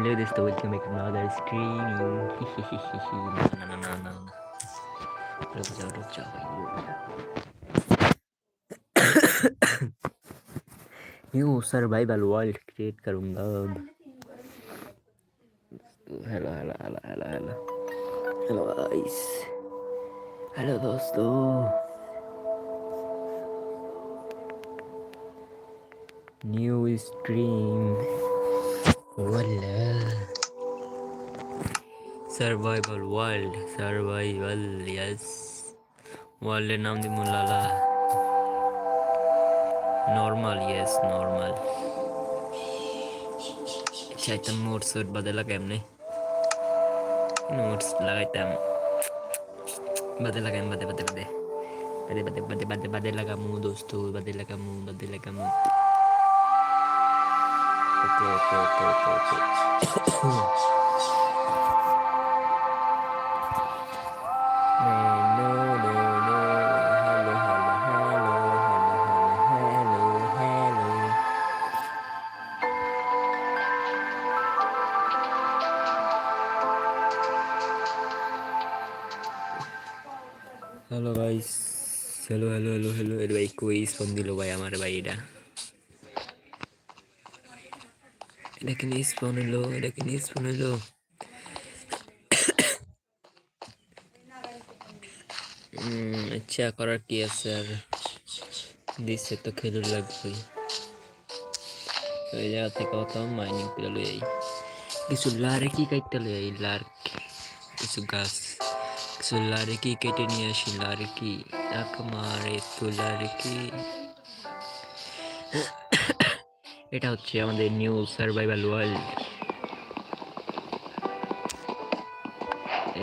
Hello, this is welcome back to another streaming. no, no, no, no, no. रुक जाओ रुक जाओ भाई रुक जाओ न्यू सर्वाइवल वर्ल्ड क्रिएट करूंगा अब hello hello hello hello hello hello guys hello दोस्तों new stream Wala. Survival world. Survival, yes. World naam di mulala. Normal, yes, normal. अच्छा एकदम मोड सूट बदला कैमने नोट्स थे हम बदल कैम बदे बदल बदल बदल बदल बदल बदल बदे लगा मुँह दोस्तों बदल लगा मुँह बदल लगा मुँह okay okay okay okay No, no, no. Hello, hello, hello, hello, hello, hello, hello. Hello guys hello hello hello hello এর ভাই কই ফোন দিল ভাই আমার ভাই এটা এটা কি নিয়ে স্পন হলো এটা কি নিয়ে স্পন আচ্ছা করার কি আছে আর দিচ্ছে তো খেলুর লাগবেই ওই জায়গা থেকে অত মাইনিং করে লই আই কিছু লারে কি কাটতে লই আই লার কিছু গাছ কিছু লারে কি কেটে নিয়ে আসি লারে কি এক মারে তো লারে কি এটা হচ্ছে আমাদের নিউ সার্ভাইভাল ওয়ার্ল্ড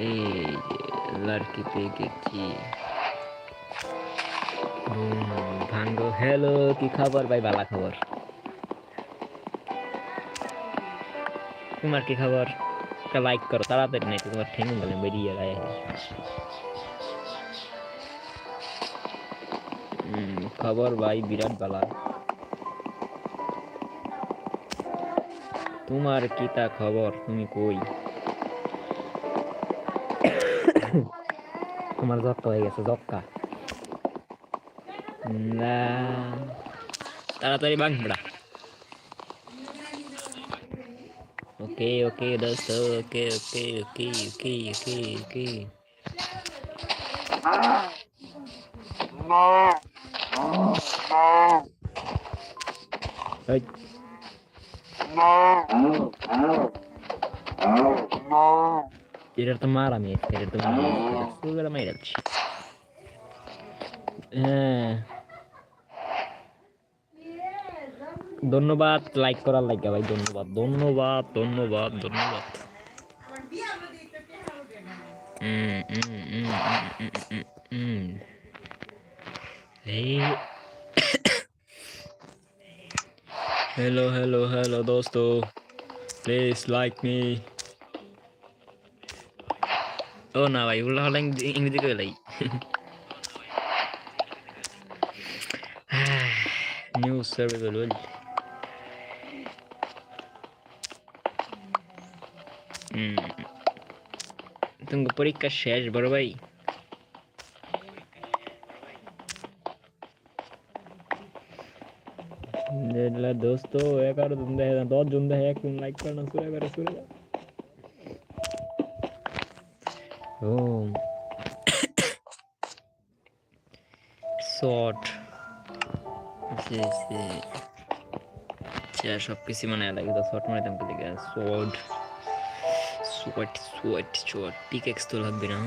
এই লারকি গেছি। ভাঙ্গো হ্যালো কি খবর ভাই? বালা খবর। তোমার কি খবর? একটা লাইক করো, তাড়াতাড়ি নাই তোমার ঠেঙ্গু গেলে বেরিয়ে গায়ে খবর ভাই, বিরাট বালা। তোমার কি তা খবর? তুমি কই? তোমার জক্কা হয়ে গেছে জক্কা না তাড়াতাড়ি বাংলা ওকে ওকে দোস্ত okay okay okay okay okay ওকে। এই। Direto mala, minha. Direto mala. Sugar mais leite. ধন্যবাদ লাইক করার লাগে ভাই ধন্যবাদ ধন্যবাদ ধন্যবাদ ধন্যবাদ হুম হুম এই हेलो हेलो हेलो दोस्तों प्लीज लाइक मी ও না ভাই উল্টা হলে ইংরেজি করে লাই নিউ সার্ভাইভাল ওয়ার্ল্ড তুমি পরীক্ষা শেষ বড় ভাই अरे दोस्तों एक और धंधे है दो धंधे है एक लाइक करना सूर्य करे सूर्य ओम। শর্ট জি জি যা সব কিছু মনে লাগে তো শর্ট মারিতাম কি দিকে short short short short pickaxe তো লাগবে না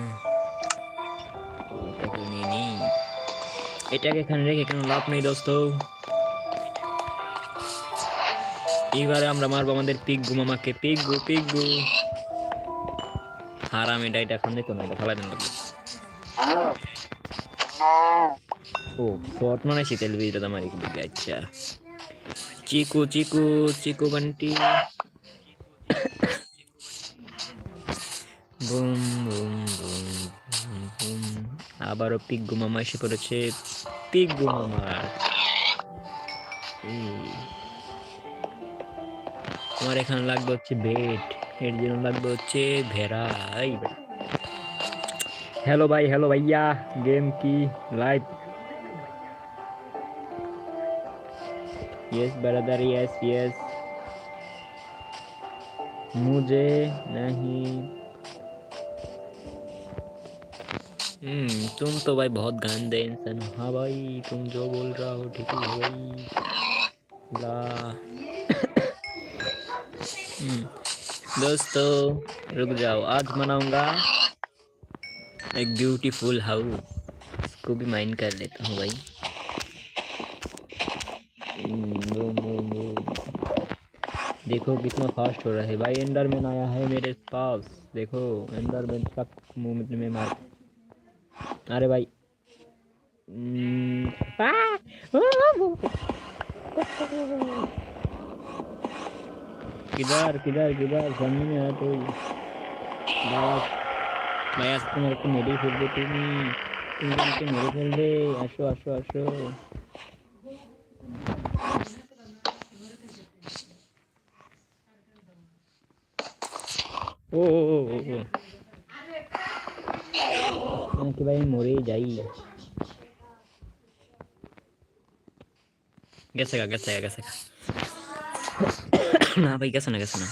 এটাকে এখানে রেখে কেন লাভ নেই দোস্ত এবারে আমরা মারবো আমাদের পিগু মামাকে। পিগু পিগু হারাম এটা এটা এখন দেখো না এটা ফেলাই দেন ও শর্ট মানে শীতেল বীজটা আমার একটু আচ্ছা। Chiku Chiku Chiku Bunty. Boom boom boom boom আবারও পিগু মামা এসে পড়েছে। পিগু মামা। আমার এখানে লাগবে হচ্ছে বেট এর জন্য লাগবে হচ্ছে ভেড়া এই হ্যালো ভাই হ্যালো ভাইয়া গেম কি live yes brother yes yes मुझे नहीं हम्म तुम तो भाई बहुत गंदे इंसान हो। हाँ भाई तुम जो बोल रहा हो ठीक है भाई ला हम्म, दोस्तों रुक जाओ। आज मनाऊँगा एक ब्यूटीफुल हाउस को भी माइंड कर लेता हूँ भाई। Boom, boom, boom. देखो कितना फास्ट हो रहा है भाई। एंडरमैन आया है मेरे पास। देखो एंडरमैन का मुँह में मार। अरे भाई। हम्म, आ! किधर किधर किधर? ज़मीन में है तो बस। मैं आज तुम्हारे को मेरी फिर दे तुम तुम के मेरे फिर दे। आशो आशो आशो ओ ओ ओ ओ हम के भाई मोरे जाई। गैसेगा गैसेगा गैसेगा না, ভাই, গেছে না গেছে না।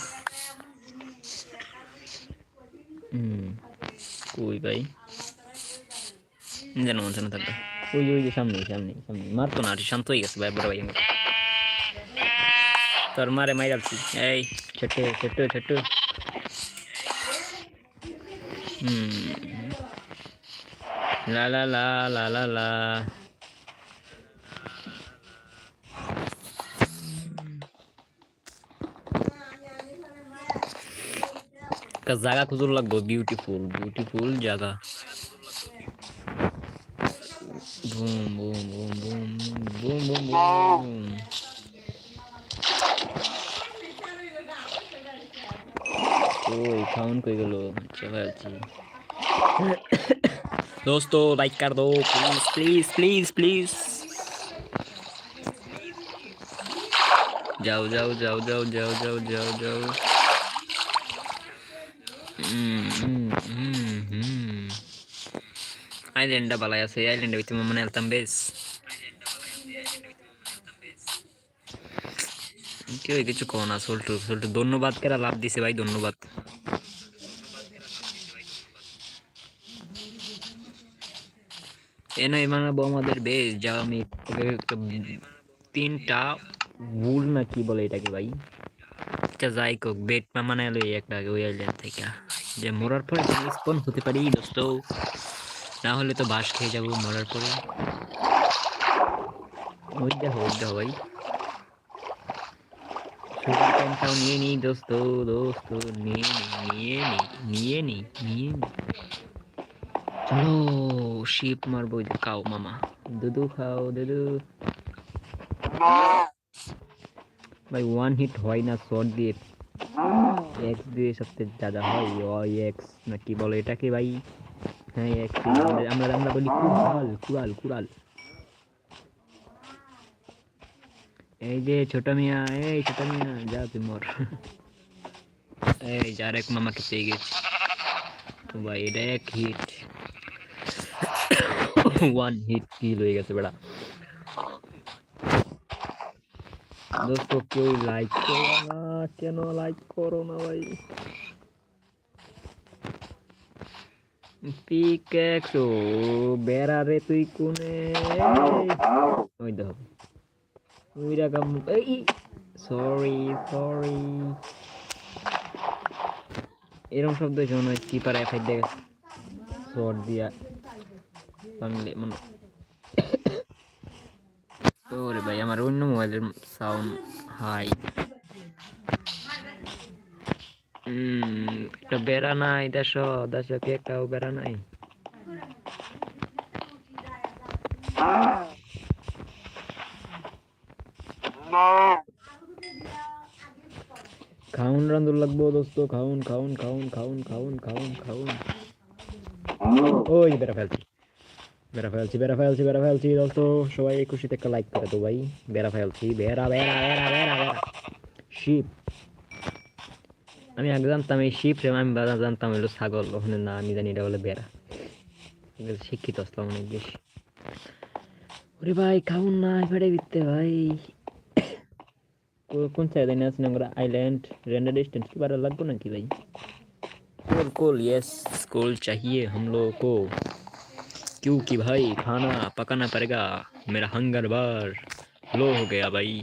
হুম কই ভাই? যেন মন যেন থাকবে। ওই ওই যে সামনে সামনে সামনে মারতো না শান্ত হয়ে গেছে ভাই, বড় ভাই। আমার তোর মারে মাই যাচ্ছি এই ছোট্ট ছোট্ট ছোট্ট হুম লা লা লা লা লা লা। একটা জায়গা খুঁজুর লাগবো বিউটিফুল বিউটিফুল জায়গা boom boom boom boom boom boom boom ওই खाउन কই গেল চলে যাচ্ছি दोस्तों लाइक कर दो प्लीज प्लीज प्लीज प्लीज जाओ जाओ जाओ जाओ जाओ जाओ जाओ जाओ আইল্যান্ডটা বালাই আছে আইল্যান্ডে ভিতরে মনে আলতাম বেশ কেউ কিছু কো না সল্টু সল্টু ধন্যবাদ কেরা লাভ দিছে ভাই, ধন্যবাদ। এনে বানাবো আমাদের বেশ যা আমি তিনটা ভুল না কি বলে এটাকে ভাই? আচ্ছা যাই কোক, বেট মানে একটা ওই আইল্যান্ড থেকে। যে মরার পরে স্পন হতে পারি দোস্ত। না হলে তো বাস খেয়ে যাব মরার পরে। ওই দেখো ওই দেখো ভাই। নিয়ে নি দোস্ত দোস্ত। নিয়ে নি নিয়ে নি নিয়ে নি নিয়ে নি চলো শিপ মারবো খাও মামা। দুদু খাও, দুদু। ভাই ওয়ান হিট হয় না শর্ট দিয়ে। এক্স দিয়ে সবচেয়ে দাদা হয় ওই এক্স না কি বলে এটাকে ভাই? হ্যাঁ এক্স আমরা আমরা বলি কুড়াল কুড়াল কুড়াল। এই যে ছোট মিয়া, এই ছোট মিয়া, যা তুই মর। এই যার এক মামাকে পেয়ে গেছি। ভাই, এটা এক হিট ওয়ান হিট কিল হয়ে গেছে, বেড়া। দোস্ত কেউ লাইক করো না, কেন লাইক করো না ভাই? পিকেক্স বেড়া রে তুই কোনে? ওই দেখো। ওই রকম এই সরি সরি এরকম শব্দ শোনো কিপার এফাই দেখে শর্ট দিয়া বাংলে মানে ওরে আমার অন্য মোবাইলের সাউন্ড হাই একটা বেড়া নাই, দেশ দেশ, কি একটাও বেড়া নাই? খাউন রান্ধুর লাগবো দোস্ত, খাউন খাউন খাউন খাউন খাউন খাউন খাউন। ওই বেড়া ফেলছি। বেড়া ফেলছি বেড়া ফেলছি বেড়া ফেলছি দোস্ত সবাই খুশিতে একটা লাইক করে তো ভাই বেড়া ফেলছি বেড়া বেড়া বেড়া বেড়া বেড়া শিপ আমি আগে জানতাম এই শিপ রে আমি বাজার জানতাম হলো ছাগল ওখানে না আমি জানি এটা বলে বেড়া শিক্ষিত আসলাম অনেক বেশি ওরে ভাই খাবুন না ফেটে বিতে ভাই কোন সাইডে নিয়ে আসছেন আমরা আইল্যান্ড রেন্ডার ডিস্টেন্স কি বারে লাগবো নাকি ভাই কোল কোল ইয়েস কোল চাহিয়ে হাম লোক কো क्योंकि भाई खाना पकाना पड़ेगा मेरा हंगर बार लो हो गया भाई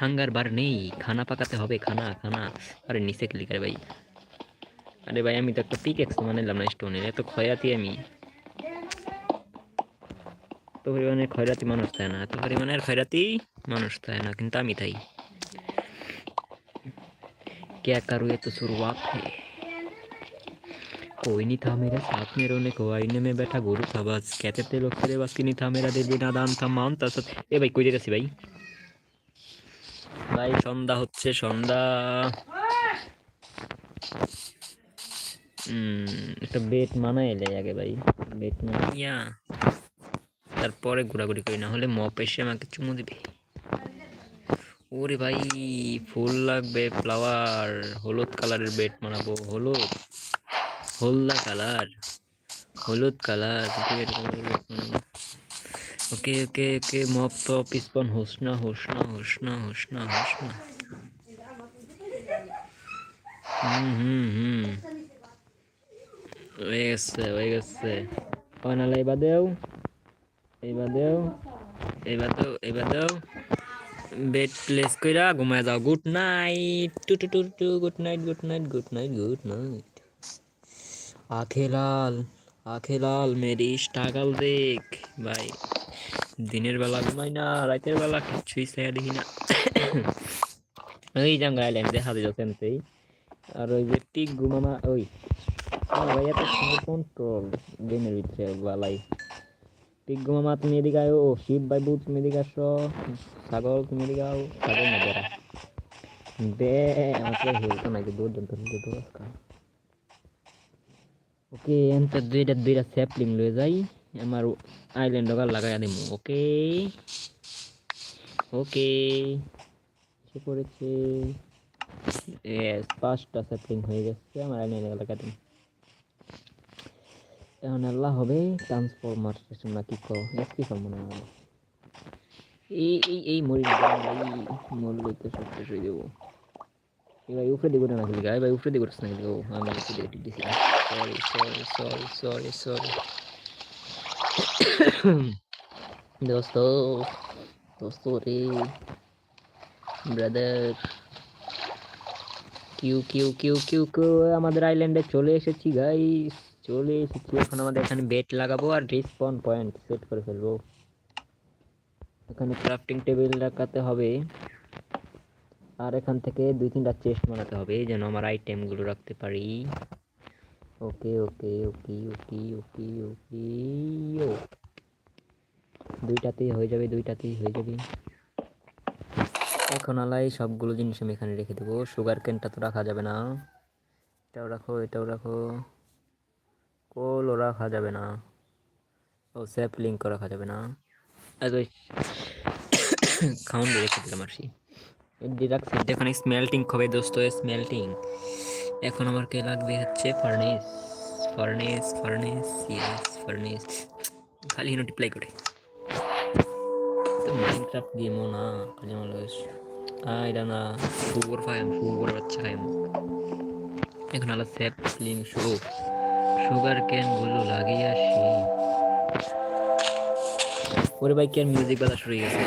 হাঙ্গার বার নেই খানা পাকাতে হবে খানা খানা আরে নিচে ক্লিক করে ভাই আরে ভাই আমি তো একটা পিক এক্স বানাইলাম না স্টোনের এত খয়াতি আমি তো পরিমাণে খয়রাতি মানুষ থাকে না এত পরিমাণের খয়রাতি মানুষ থাকে না কিন্তু আমি তাই क्या करूँ ये तो शुरुआत है कोई नहीं था मेरे साथ में रोने को आईने में बैठा गुरु था बस कहते थे लोग तेरे बस की नहीं था मेरा दिल भी नादान था मानता सब এ ভাই কই যেতেছি ভাই ভাই সন্ধ্যা হচ্ছে সন্ধ্যা উম, একটা বেট মানাই এলে আগে ভাই বেট মানাইয়া তারপরে ঘোরাঘুরি করি না হলে মপ এসে আমাকে চুমু দিবে ওরে ভাই ফুল লাগবে ফ্লাওয়ার হলুদ কালারের বেট বানাবো হলুদ হলদা কালার, হলুদ colour, okay okay okay mop, top, স্পন হোস না হোস না হোস না হোস না হোস না দেও। দেও। দেও দেও। বেড ঘুমায় যাও। Good night. Two two two two, good night good night good night good night. আখে লাল আখে লাল মেরি স্ট্রাগল দেখ। ভাই, দিনের বেলা ঘুমাই না, রাতের বেলা কিচ্ছুই ছায়া দেখি না। ওই জাঙ্গা আইল্যান্ড দেখা দিয়েছেন সেই আর ওই যে টিক ঘুমামা, ওই ভাই এত সুন্দর কন্ট্রোল ভিতরে বালাই টিক ঘুমামা, তুমি এদিকে আয়ো। শিব ভাই, বউ, তুমি এদিকে আসো। ছাগল, তুমি এদিকে আও। ছাগল না বেড়া। বে আমাকে হেলতো নাকি দূর দূর দূর দূর ওকে এনতে দুইটা দুইটা স্যাপলিং লয়ে যাই আমার আইল্যান্ড ডগার লাগাই দিমু ওকে ওকে পড়েছে Yes, পাঁচটা স্যাপলিং হয়ে গেছে আমার আইল্যান্ড লাগাই দিন এখন আল্লাহ হবে ট্রান্সফরমার না কি কো কি মনে হয় এই এই এই মরি না ভাই মরলে তো সব শেষ হয়ে ভাই উপরে দিকে না গায়ে ভাই উপরে দিকে না খেলি ও আমি উপরে দিকে দিছি sorry sorry sorry sorry sorry দোস্ত ব্রাদার কিউ কিউ কিউ কিউ কিউ আমাদের আইল্যান্ডে চলে এসেছি গাইস চলে এসেছি। এখন আমাদের এখানে বেট লাগাবো আর রিসপন পয়েন্ট সেট করে ফেলব। এখানে ক্রাফটিং টেবিল রাখাতে হবে। আর এখান থেকে দুই তিনটা চেস্ট বানাতে হবে যেন আমার আইটেমগুলো রাখতে পারি। ওকে ওকে ওকে ওকে ওকে ওকে, ও। দুইটাতেই হয়ে যাবে, দুইটাতেই হয়ে যাবে। এখন আলাই সবগুলো জিনিস আমি এখানে রেখে দেবো। সুগার কেনটা তো রাখা যাবে না। এটাও রাখো এটাও রাখো। কোলও রাখা যাবে না। ও স্যাপলিংকও রাখা যাবে না। আর ওই খাউন রেখে দিলাম আর এখানে স্মেল্টিং হবে দোস্ত স্মেল্টিং এখন আমার কে লাগবে হচ্ছে furnace furnace furnace yes furnace খালি নোটিপ্লাই করে। মাইনক্রাফট গেমও না, খালি আমার এটা না শুয়োর ফাইম শুয়োর বাচ্চা খাইম। এখন আলাদা স্যাপ ফিলিং শো সুগার ক্যানগুলো লাগিয়ে আসি। ওরে ভাই কেন মিউজিক বাজা শুরু হয়ে গেছে।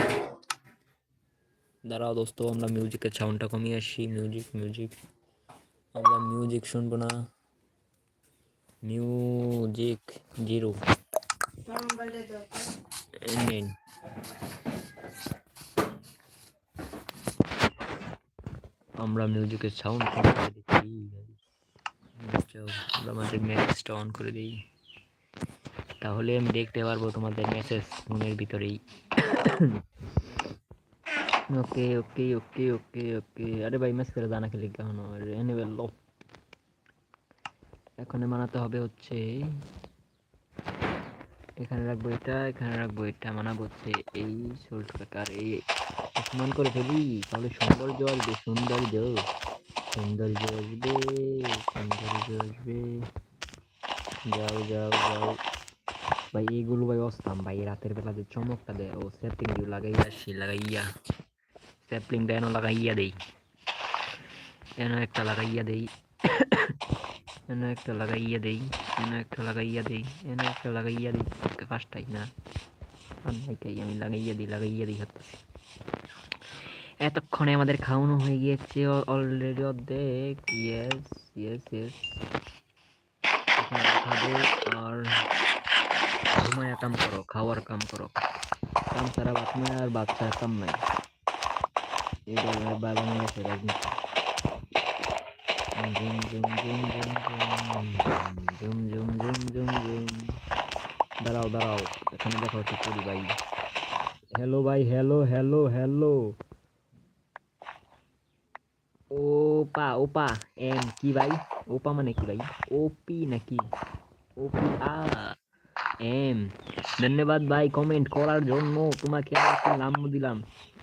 দাঁড়াও দোস্ত আমরা মিউজিকের সাউন্ডটা কমিয়ে আসি। মিউজিক মিউজিক আমরা মিউজিক শুনব না। মিউজিক জিরো আমরা মিউজিকের সাউন্ড কম করে দিচ্ছি। যাও, আমরা আমাদের মেসেজটা অন করে দিই। তাহলে আমি দেখতে পারব তোমাদের মেসেজ ফোনের ভিতরেই। ওকে ওকে ওকে ওকে ওকে আরে ভাই মেস করে জানা খেলি কেমন এনে বেরলো এখন মানাতে হবে হচ্ছে এখানে রাখব এটা, এখানে রাখব এটা মানাবো হচ্ছে এই সোল্ট কাকার এই। সমান করে ফেলি, তাহলে সৌন্দর্য আসবে, সৌন্দর্য। সৌন্দর্য আসবে সৌন্দর্য আসবে। যাও যাও যাও। ভাই এইগুলো ভাই অস্তাম ভাই, রাতের বেলা যে চমকটা দেয়, ও দিয়ে লাগাইয়া আসি লাগাইয়া। স্যাপলিংটা এনে লাগাইয়া দেই এনে একটা লাগাইয়া দেই এনে একটা লাগাইয়া দেই এনে একটা লাগাইয়া দেই এনে একটা লাগাইয়া দেই পাঁচটাই না আর আমি লাগাইয়া দিই লাগাইয়া দিই হাতে এতক্ষণে আমাদের খাওয়ানো হয়ে গিয়েছে অলরেডি অর্ধেক ইয়েস ইয়েস ইয়েস খাব আর ঘুমায়া কাম করো খাওয়ার কাম করো কাম ছাড়া নাই আর ছাড়া কাম নাই ওপা ওপা এম কি ভাই ওপা মানে কি ভাই ওপি নাকি ওপি এম ধন্যবাদ ভাই কমেন্ট করার জন্য তোমাকে লাম্মু দিলাম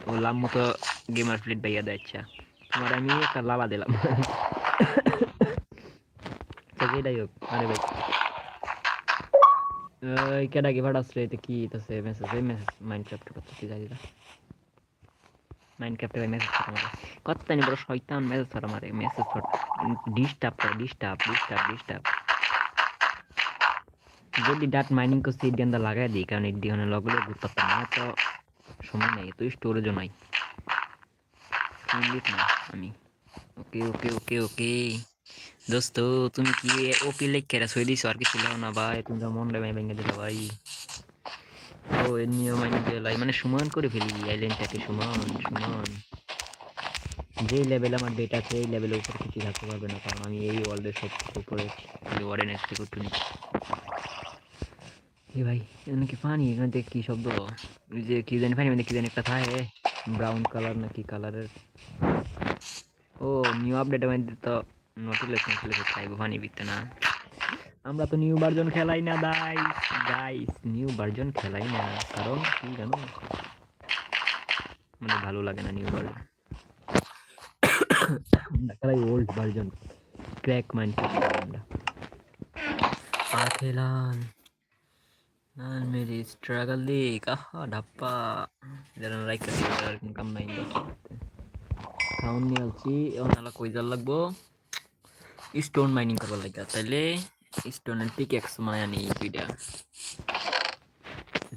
ও লাম্মু তো গেমার প্লেট ভাইয়া দেয় আচ্ছা তোমার আমি একটা লালা দিলাম তো যেটাই হোক আরে ভাই ওই কেডা কি ভাড়া আসলে এটা কি তাছে মেসেজ এই মেসেজ মাইনক্রাফট করতে কি জানি মাইনক্রাফটে মেসেজ করে আমারে কত নি বড় শয়তান মেসেজ করে আমারে মেসেজ করে ডিস্টার্ব করে ডিস্টার্ব ডিস্টার্ব ডিস্টার্ব যদি ডাট মাইনিং করছি এর দিয়ে লাগাই দিই কারণ এর দিয়ে লগ লগ ঘুরতে না তো সময় নাই তো স্টোরেজও নাই ইংলিশ না, আমি। ওকে ওকে ওকে ওকে। দোস্ত, তুমি কি ওপি লেখে সই দিছো? আর কিছু লেও না ভাই, তুমি তো মন ভেঙে ভেঙে দিলে ভাই। ও, এর নিয়ম আইন দিলাই মানে সমান করে ফেলি আইল্যান্ডটাকে সমান সমান। যে লেভেল আমার ডেটা আছে, এই লেভেলের উপর কিছু থাকতে পারবে না, কারণ আমি এই ওয়ার্ল্ডের সব উপরে খালি ওয়ার্ডেন এসে করতে নি এ ভাই, এখানে কি পানি এখানে কি শব্দ? যে কি জানি পানি মানে কি জানি একটা থাকে। ব্রাউন কালার নাকি কালারের ও নিউ আপডেট মধ্যে তো নোটিফিকেশন চলে চাইব পানি বিকতে না। আমরা তো নিউ ভার্জন খেলাই না গাইস গাইস নিউ ভার্জন খেলাই না, কারণ কি জানো? মানে ভালো লাগে না নিউ ভার্জন আমরা খেলাই ওল্ড ভার্জন ক্র্যাক মাইন্ড আমরা। আর খেলাম আর মেরি স্ট্রাগল দিক আহা ধাপ্পা যারা রাইকা আর কাম নাই খাউন নিয়ে আসছি ওনালা কই যার লাগবো স্টোন মাইনিং করবার লাগে তাইলে স্টোনের পিকেক্স মায়া নেই দুইটা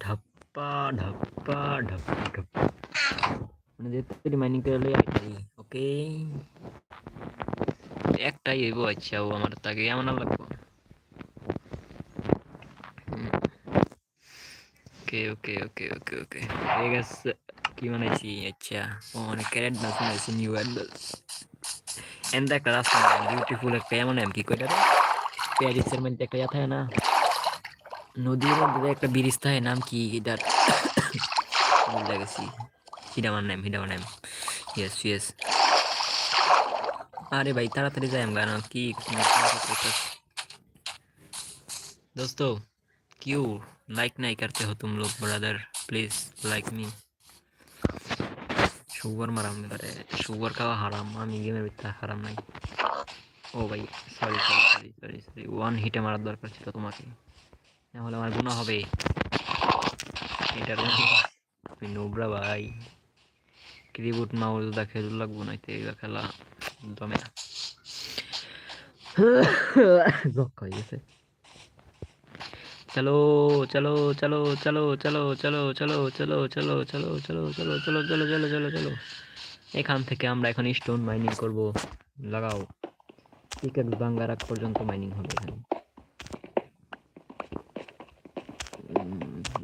ধাপ্পা ধাপ্পা ধাপ্পা ধাপ্পা মানে যেতে মাইনিং করে লই আইতাই ওকে একটাই হইব আচ্ছা ও আমার তাকে এমন লাগবো ওকে ওকে ওকে ওকে ওকে হয়ে গেছে কি বানাইছি আচ্ছা ও মানে ক্যারেট ডান্স বানাইছি নিউ অ্যাডাস এন্ড একটা রাস্তা বিউটিফুল একটা এমন এম কি কইটা রে প্যারিসের মধ্যে একটা ইয়া থাকে না নদীর মধ্যে একটা ব্রিজ থাকে নাম কি এটার বলতে গেছি হিডামান নাম হিডামান নাম ইয়েস ইয়েস আরে ভাই তাড়াতাড়ি যাই আমরা কি দোস্ত क्यों लाइक नहीं करते हो तुम लोग brother please like me sugar मराम करे शुगर का हराम আমি গেমের ভিতরে হারাম নাই ও ভাই sorry sorry sorry sorry sorry one হিটে মারার দরকার ছিল তোমাকে নাহলে আমার গুণা হবে এটার তুমি নোবরা ভাই রিবুট মাউল দা খেলু লাগবো না এগুলো খেলা জমে না জক হয়ে গেছে চলো চলো চলো চলো চলো চলো চলো চলো চলো চলো চলো চলো চলো চলো চলো চলো চলো এখান থেকে আমরা এখন স্টোন মাইনিং করব লাগাও পিকেক্স ভাঙ্গা রাখ পর্যন্ত মাইনিং হবে এখানে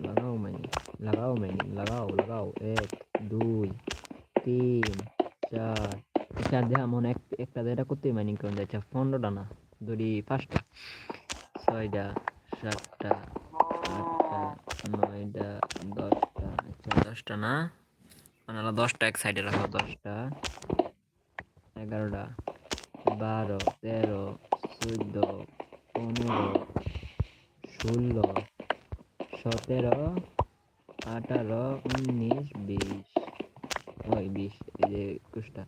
লাগাও মাইনিং লাগাও মাইনিং লাগাও লাগাও এক দুই তিন চার চার দেওয়া মনে এক একটা এটা করতে মাইনিং করুন যাচ্ছে পনেরোটা না ধরি পাঁচটা ছয়টা সাতটা, আটটা, নয়টা, দশটা আচ্ছা দশটা না? মানে দশটা এক সাইডে রাখো, দশটা, এগারোটা, বারো, তেরো, চোদ্দ, পনেরো, ষোলো, সতেরো, আঠারো, উনিশ, বিশ, ওই বিশ, এই যে একুশটা।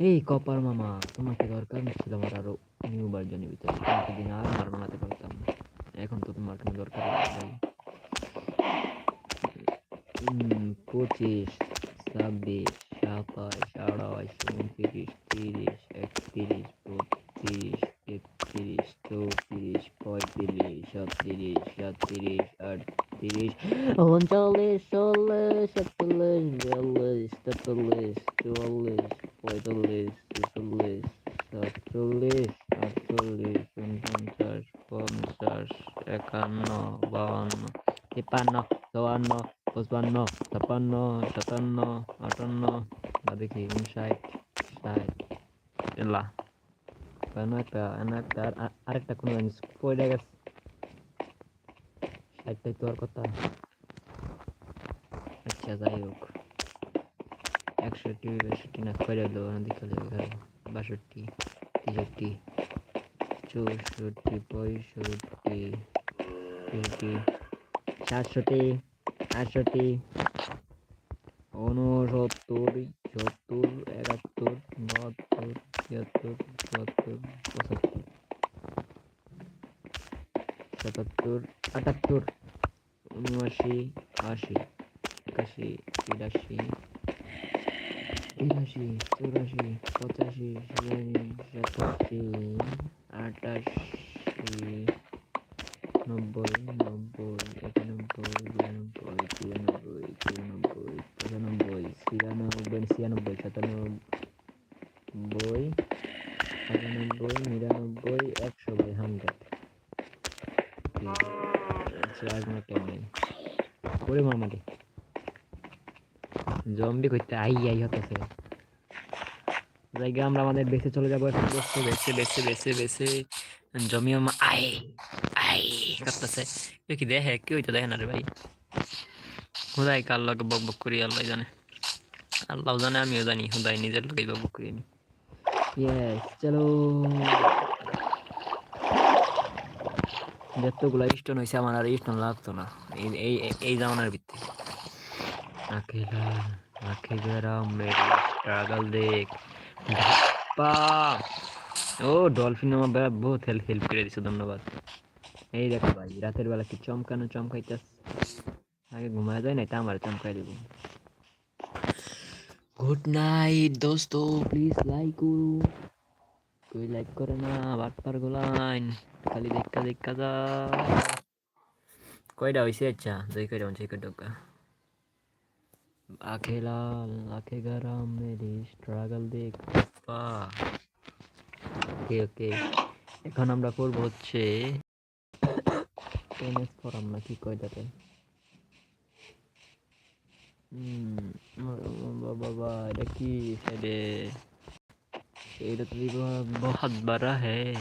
এই কপার মামা তোমাকে দরকার? ছিল আমার আরও নিউ ভার্জনের ভিতরে। দিন আর মার বানাতে পারতাম এখন তো তোমার কোনো দরকার পঁচিশ, ছাব্বিশ, সাতাশ, আড়াইশ, উনত্রিশ, তিরিশ, একত্রিশ, বত্রিশ তেত্রিশ চৌত্রিশ, পঁয়ত্রিশ, সাতত্রিশ সাতত্রিশ, আটত্রিশ, উনচল্লিশ anak আটষট্টি উনসত্তর সত্তর একাত্তর বাহাত্তর তিয়াত্তর বেছে বেছে বেছে বেছে বেছে জমিও আয় আয় করতেছে কেউ কি দেখে কেউ তো দেখে না রে ভাই হুদাই কার লগে বক বক করি আল্লাহ জানে আল্লাহ জানে আমিও জানি হুদাই নিজের লোকেই বক বক করি চলো যতগুলো স্টোন হয়েছে আমার আর স্টোন লাগতো না এই এই জামানার ভিত্তি আখেলা আখে যারা মেরে স্ট্রাগল দেখ ধাপ্পা ও ডলফিন আমার ভাই বহুত হেল্প হেল্প করে দিছে ধন্যবাদ এই দেখো ভাই রাতের বেলা কি চমকানো চমকাইতেছে আগে ঘুমায় যায় না তা আমার চমকাই দিব গুড নাইট দোস্ত প্লিজ লাইক করু কই লাইক করে না বাটপার গোলাইন খালি দেখা দেখা যা কয়টা হয়েছে আচ্ছা দুই কয়টা হচ্ছে কয়টা आंखें लाल आंखें गरम मेरी স্ট্রাগল দেখ ওকে ওকে এখন আমরা করব হচ্ছে টেনিস ফরাম না কি কয় তাতে? বাবা এটা কি সাইডে এটা তো হ্যাঁ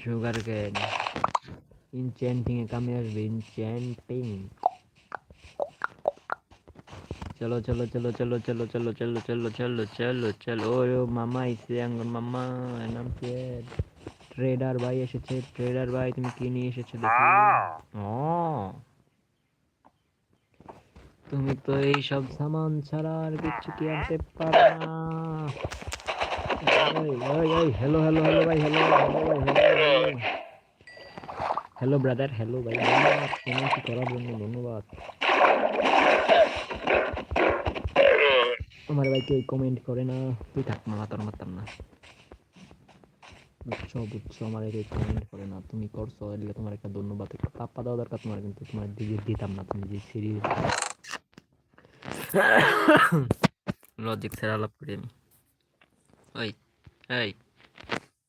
সুগার কেন ইনচেন্টিং এ কামে আসবে ইনচেন্টিং চলো চলো চলো চলো চলো চলো চলো চলো চলো চলো চলো ও মামা এসে আঙ্গন মামা নাম কি ট্রেডার ভাই এসেছে ট্রেডার ভাই তুমি কি নিয়ে এসেছ দেখি ও তুমি তো এই সব সামান ছাড়া আর কিছু কি আনতে পারো না হ্যালো হ্যালো হ্যালো ভাই হ্যালো হ্যালো ভাই হ্যালো হ্যালো ব্রাদার হ্যালো ভাই কমেন্ট করার জন্য ধন্যবাদ। আমার ভাই কেউ কমেন্ট করে না। তুই থাক মামা তোর মারতাম না। বুঝছ বুঝছ, আমার কেউ কমেন্ট করে না। তুমি করছ এদিকে তোমার একটা ধন্যবাদ, একটা পাপ্পা দেওয়া দরকার তোমার, কিন্তু তোমার দিকে দিতাম না, তুমি যে সিরিজ লজিক ছাড়া আলাপ করি আমি। ওই, এই,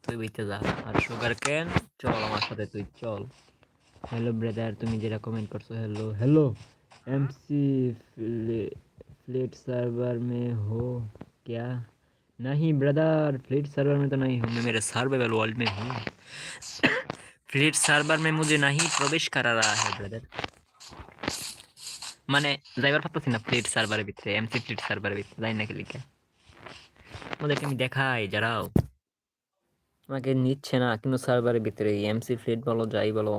তুই বইতে যা। আর সুগার কেন চল আমার সাথে তুই চল। হ্যালো ব্রাদার তুমি যেটা কমেন্ট করছ hello hello MC fleet server মে হো क्या নাহি ব্রাদার फ्लेट সার্ভার মে তো नहीं हूँ मैं मेरे सर्वाइवल वर्ल्ड में हूँ फ्लेट सर्वर में मुझे नहीं प्रवेश करा रहा है মানে যাইবার পারতেছি না ফ্লিট সার্ভারের ভিতরে এমসি ফ্লিট সার্ভারের ভিতরে যাই না লিখে আমাদেরকে আমি দেখাই যারাও আমাকে নিচ্ছে না কিন্তু সার্ভারের ভিতরে এমসি ফ্লিট বলো যাই বলো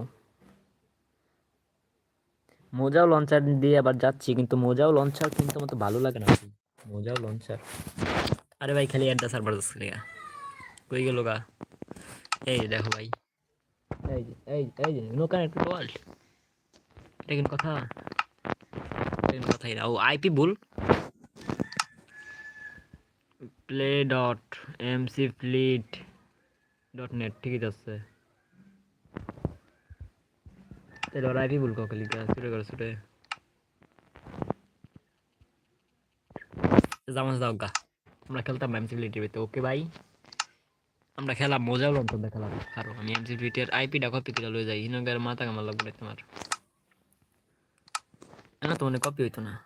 মোজাও লঞ্চার দিয়ে আবার যাচ্ছি, কিন্তু মোজাও লঞ্চার কিন্তু আমার ভালো লাগে না। মোজাও লঞ্চার আরে ভাই, খালি অ্যাড্রেস সার্ভার যাচ্ছে লেগা কই গেল গা? এই দেখো ভাই। এই যে, এই এই যে নো কানেক্টেড ওয়ার্ল্ড এটা কিন্তু কথা। এটা কথাই না। ও আইপি ভুল। Play dot MC fleet dot net ঠিকই যাচ্ছে। चलो आईपी बुल को क्लिक सुरे कर सुरे जाम से दौगा हम लोग खेलते हैं एमसी लिटरी तो ओके भाई हम लोग खेला मज़ा लो तो देखा लो हारो हम एमसी लिटरी आईपी डा कॉपी कर लो जाए इन अगर माता का मतलब बोले तुम्हारा। है ना तो तुमने कॉपी हुई तो ना।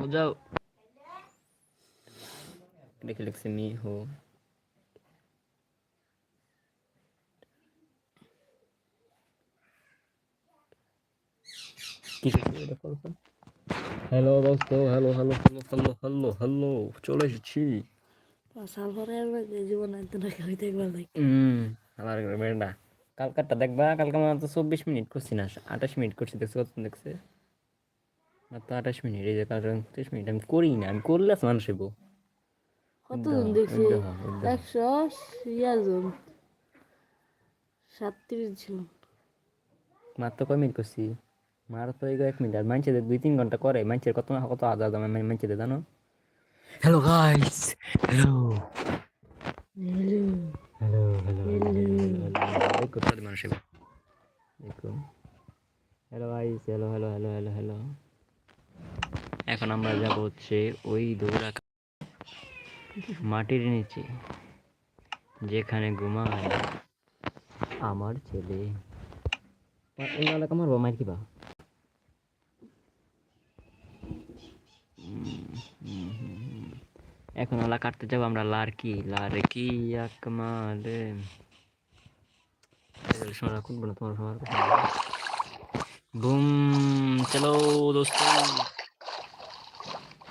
मज़ा দেখে লিখছে মি হো হ্যালো দোস্ত hello hello hello hello hello hello চলে এসেছি কালকারটা দেখবা কালকে আমার তো চব্বিশ মিনিট করছি না আঠাশ মিনিট করছি দেখছ কত দেখছে মাত্র আঠাশ মিনিট এই যে কারণ ত্রিশ মিনিট আমি করি না আমি করলে মানুষ হইব কতজন দেখছি? একশো জন সাতত্রিশ জন মাত্র কয় মিনিট করছি? মার তো এই এক মিনিট। আর মানুষের দুই তিন ঘণ্টা করে মানুষের কত কত হাজার দাম মানুষের জানো? Hello guys hello hello hello দেখুন hello guys hello hello hello hello hello এখন আমরা যাব হচ্ছে ওই দৌড়া মাটির নিচে, যেখানে ঘুমায় আমার ছেলে। অন্য এলাকা মারবো মার কিবা এখন ওলা কাটতে যাব আমরা, লারকি লারকি আকমালে। শোনা খুলবো না তোমার বুম, চলো দোস্ত।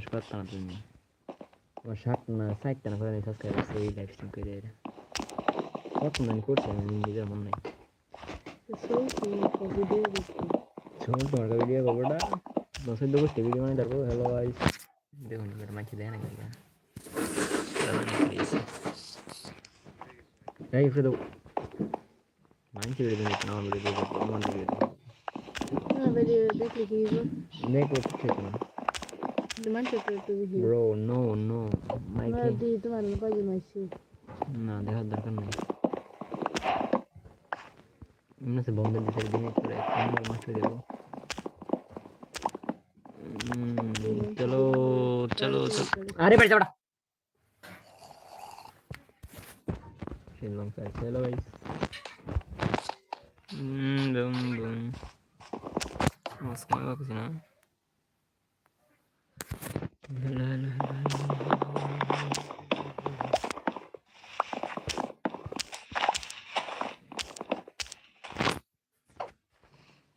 Schwarzen hatten was hatten äh, seit dann vorne das gerade so wie live stimmt gerade hatten dann kurz einen wieder Mann so তোমার ভিডিও খবরটা দশের দশ ভিডিও মানে তারপর হ্যালো গাইস দেখুন এবার মাইকে দেয় না কেন এই ফেলে দাও মাইকে ভিডিও দিন না ভিডিও দিন মন ভিডিও দিন ভিডিও দেখলে কি হবে নেক্সট চেক না ব্রো নো নো মাইকে দিই তোমার কয়জন আসছি না দেখার দরকার নেই এমনি সে বন্ধ দিতে দিনে করে কম্বল মাছ দেবো চলো চলো চলো আরে বেটা বেটা শ্রীলঙ্কা চলো বুম বুম কিছু না No, no, no, no.